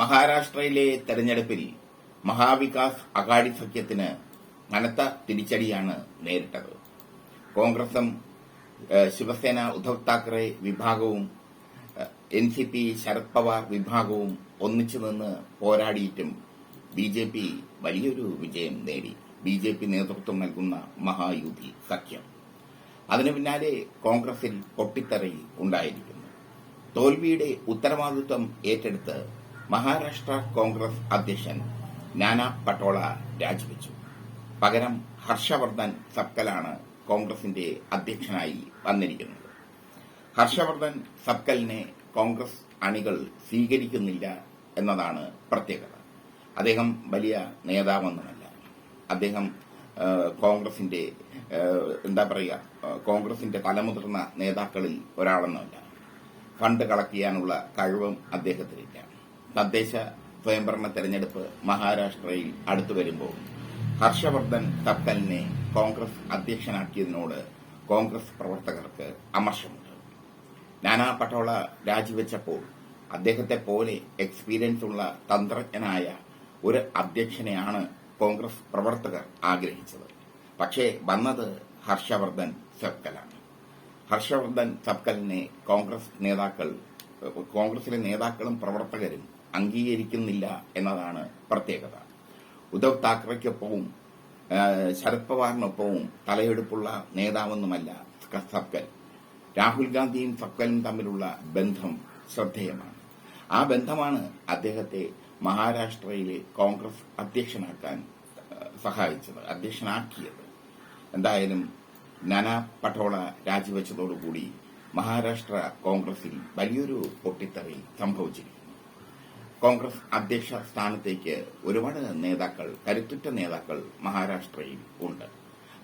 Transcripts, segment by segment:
മഹാരാഷ്ട്രയിലെ തെരഞ്ഞെടുപ്പിൽ മഹാവികാസ് അഘാടി സഖ്യത്തിന് കനത്ത തിരിച്ചടിയാണ് നേരിട്ടത്. കോൺഗ്രസും ശിവസേന ഉദ്ധവ് താക്കറെ വിഭാഗവും N C P Sharad Pawar വിഭാഗവും ഒന്നിച്ചു നിന്ന് പോരാടിയിട്ടും ബി ജെ പി വലിയൊരു വിജയം നേടി. ബി ജെ പി നേതൃത്വം നൽകുന്ന മഹായുതി സഖ്യം. അതിനു പിന്നാലെ കോൺഗ്രസിൽ പൊട്ടിത്തെറി ഉണ്ടായിരിക്കുന്നു. തോൽവിയുടെ ഉത്തരവാദിത്വം ഏറ്റെടുത്ത് മഹാരാഷ്ട്ര കോൺഗ്രസ് അധ്യക്ഷൻ നാനാ പട്ടോള രാജിവെച്ചു. പകരം ഹർഷവർദ്ധൻ സബ്കലാണ് കോൺഗ്രസിന്റെ അധ്യക്ഷനായി വന്നിരിക്കുന്നത്. ഹർഷവർദ്ധൻ സബ്കലിനെ കോൺഗ്രസ് അണികൾ സ്വീകരിക്കുന്നില്ല എന്നതാണ് പ്രത്യേകത. അദ്ദേഹം വലിയ നേതാവൊന്നുമല്ല. അദ്ദേഹം കോൺഗ്രസിന്റെ എന്താ പറയുക കോൺഗ്രസിന്റെ തലമുതിർന്ന നേതാക്കളിൽ ഒരാളെന്നല്ല ഫണ്ട് കളക്ട് ചെയ്യാനുള്ള കഴിവും അദ്ദേഹത്തിനില്ല തദ്ദേശ സ്വയംഭരണ തെരഞ്ഞെടുപ്പ് മഹാരാഷ്ട്രയിൽ അടുത്തു വരുമ്പോൾ ഹർഷവർദ്ധൻ സബ്കലിനെ കോൺഗ്രസ് അധ്യക്ഷനാക്കിയതിനോട് കോൺഗ്രസ് പ്രവർത്തകർക്ക് അമർഷമുണ്ട്. നാനാ പട്ടോള രാജിവെച്ചപ്പോൾ അദ്ദേഹത്തെ പോലെ എക്സ്പീരിയൻസ് ഉള്ള തന്ത്രജ്ഞനായ ഒരു അധ്യക്ഷനെയാണ് കോൺഗ്രസ് പ്രവർത്തകർ ആഗ്രഹിച്ചത്. പക്ഷേ വന്നത് ഹർഷവർദ്ധൻ സബ്കലാണ്. ഹർഷവർദ്ധൻ സബ്കലിനെ കോൺഗ്രസ് നേതാക്കൾ കോൺഗ്രസിലെ നേതാക്കളും പ്രവർത്തകരും അംഗീകരിക്കുന്നില്ല എന്നതാണ് പ്രത്യേകത. ഉദ്ധവ് താക്കറയ്ക്കൊപ്പവും ശരത് പവാറിനൊപ്പവും തലയെടുപ്പുള്ള നേതാവൊന്നുമല്ല സബ്കൽ. രാഹുൽ ഗാന്ധിയും സബ്കലും തമ്മിലുള്ള ബന്ധം ശ്രദ്ധേയമാണ്. ആ ബന്ധമാണ് അദ്ദേഹത്തെ മഹാരാഷ്ട്രയിലെ കോൺഗ്രസ് അധ്യക്ഷനാക്കാൻ സഹായിച്ചത് അധ്യക്ഷനാക്കിയത്. എന്തായാലും നാനാ പട്ടോള രാജിവെച്ചതോടുകൂടി മഹാരാഷ്ട്ര കോൺഗ്രസിൽ വലിയൊരു പൊട്ടിത്തെറി സംഭവിച്ചിരിക്കുന്നു. കോൺഗ്രസ് അധ്യക്ഷ സ്ഥാനത്തേക്ക് ഒരുപാട് നേതാക്കൾ കരുത്തുറ്റ നേതാക്കൾ മഹാരാഷ്ട്രയിൽ ഉണ്ട്.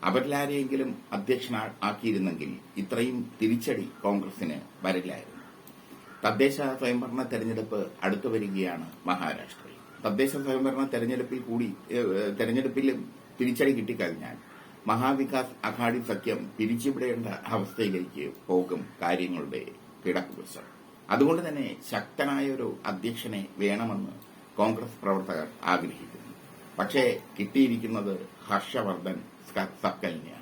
അവരിലാരെയെങ്കിലും അധ്യക്ഷനാക്കിയിരുന്നെങ്കിൽ ഇത്രയും തിരിച്ചടി കോൺഗ്രസിന് വരില്ലായിരുന്നു. തദ്ദേശ സ്വയംഭരണ തെരഞ്ഞെടുപ്പ് അടുത്തു വരികയാണ് മഹാരാഷ്ട്രയിൽ. തദ്ദേശ സ്വയംഭരണ തെരഞ്ഞെടുപ്പിൽ കൂടി തെരഞ്ഞെടുപ്പിലും തിരിച്ചടി കിട്ടിക്കഴിഞ്ഞാൽ മഹാവികാസ് അഘാടി സഖ്യം പിരിച്ചുവിടേണ്ട അവസ്ഥയിലേക്ക് പോകും കാര്യങ്ങളുടെ കിടക്കുവശം അതുകൊണ്ട് തന്നെ ശക്തനായ ഒരു അധ്യക്ഷനെ വേണമെന്ന് കോൺഗ്രസ് പ്രവർത്തകർ ആഗ്രഹിക്കുന്നു. പക്ഷേ കിട്ടിയിരിക്കുന്നത് ഹർഷവർദ്ധൻ സക്കലിനെയാണ്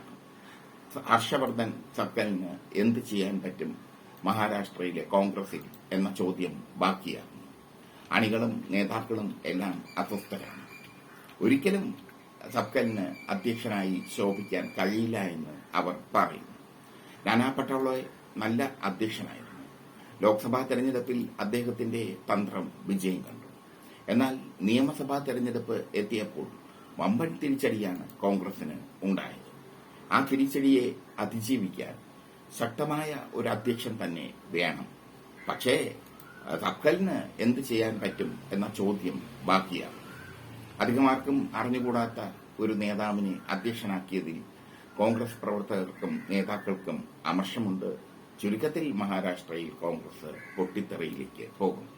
ഹർഷവർദ്ധൻ സക്കലിന് എന്ത് ചെയ്യാൻ പറ്റും മഹാരാഷ്ട്രയിലെ കോൺഗ്രസിൽ എന്ന ചോദ്യം ബാക്കിയാകുന്നു. അണികളും നേതാക്കളും എല്ലാം അസ്വസ്ഥരാണ്. ഒരിക്കലും സബ്കലിന് അധ്യക്ഷനായി ശോഭിക്കാൻ കഴിയില്ല എന്ന് അവർ പറയുന്നു. നാനാ പട്ടോളെ നല്ല അധ്യക്ഷനായിരുന്നു. ലോക്സഭാ തെരഞ്ഞെടുപ്പിൽ അദ്ദേഹത്തിന്റെ തന്ത്രം വിജയം കണ്ടു. എന്നാൽ നിയമസഭാ തെരഞ്ഞെടുപ്പ് എത്തിയപ്പോൾ വമ്പൻ തിരിച്ചടിയാണ് കോൺഗ്രസിന് ഉണ്ടായത്. ആ തിരിച്ചടിയെ അതിജീവിക്കാൻ ശക്തമായ ഒരു അധ്യക്ഷൻ തന്നെ വേണം. പക്ഷേ തക്കലിന് എന്ത് ചെയ്യാൻ പറ്റും എന്ന ചോദ്യം ബാക്കിയാണ്. അധികമാർക്കും അറിഞ്ഞുകൂടാത്ത ഒരു നേതാവിനെ അധ്യക്ഷനാക്കിയതിൽ കോൺഗ്രസ് പ്രവർത്തകർക്കും നേതാക്കൾക്കും അമർഷമുണ്ട് ചുരുക്കത്തിൽ മഹാരാഷ്ട്രയിൽ കോൺഗ്രസ് പൊട്ടിത്തെറിയിലേക്ക് പോകും